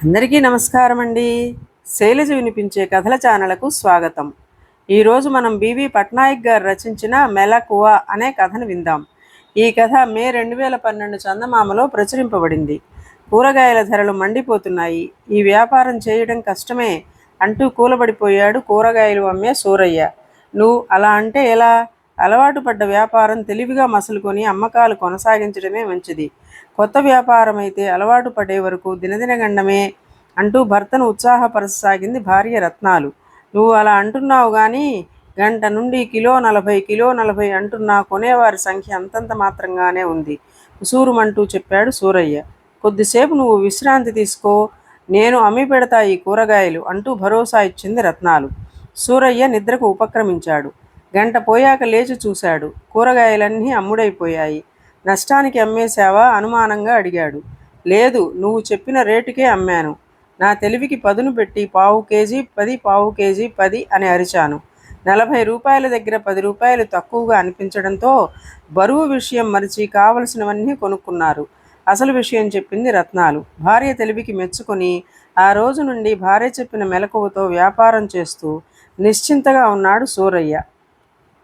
అందరికీ నమస్కారం అండి. శైలజ వినిపించే కథల ఛానళ్ళకు స్వాగతం. ఈరోజు మనం బీవీ పట్నాయక్ గారు రచించిన మెలకువ అనే కథను విందాం. ఈ కథ మే రెండు వేల పన్నెండు చందమామలో ప్రచురింపబడింది. కూరగాయల ధరలు మండిపోతున్నాయి. ఈ వ్యాపారం చేయడం కష్టమే అంటూ కూలబడిపోయాడు కూరగాయలు అమ్మే సూరయ్య. నువ్వు అలా అంటే ఎలా? అలవాటు పడ్డ వ్యాపారం తెలివిగా మసులుకొని అమ్మకాలు కొనసాగించడమే మంచిది. కొత్త వ్యాపారం అయితే అలవాటు పడే వరకు దినదినగండమే అంటూ భర్తను ఉత్సాహపరచసాగింది భార్య రత్నాలు. నువ్వు అలా అంటున్నావు కానీ గంట నుండి కిలో నలభై కిలో నలభై అంటున్నా కొనేవారి సంఖ్య అంతంత మాత్రంగానే ఉంది. ఉసూరుమంటూ చెప్పాడు సూరయ్య. కొద్దిసేపు నువ్వు విశ్రాంతి తీసుకో నేను అమ్మి పెడతా ఈ కూరగాయలు అంటూ భరోసా ఇచ్చింది రత్నాలు. సూరయ్య నిద్రకు ఉపక్రమించాడు. గంట పోయాక లేచి చూశాడు. కూరగాయలన్నీ అమ్ముడైపోయాయి. నష్టానికి అమ్మేశావా? అనుమానంగా అడిగాడు. లేదు నువ్వు చెప్పిన రేటుకే అమ్మాను. నా తెలివికి పదును పెట్టి పావు కేజీ పది పావు కేజీ పది అని అరిచాను. నలభై రూపాయల దగ్గర పది రూపాయలు తక్కువగా అనిపించడంతో బరువు విషయం మరిచి కావలసినవన్నీ కొనుక్కున్నారు. అసలు విషయం చెప్పింది రత్నాలు. భార్య తెలివికి మెచ్చుకొని ఆ రోజు నుండి భార్య చెప్పిన మెలకువతో వ్యాపారం చేస్తూ నిశ్చింతగా ఉన్నాడు సూరయ్య.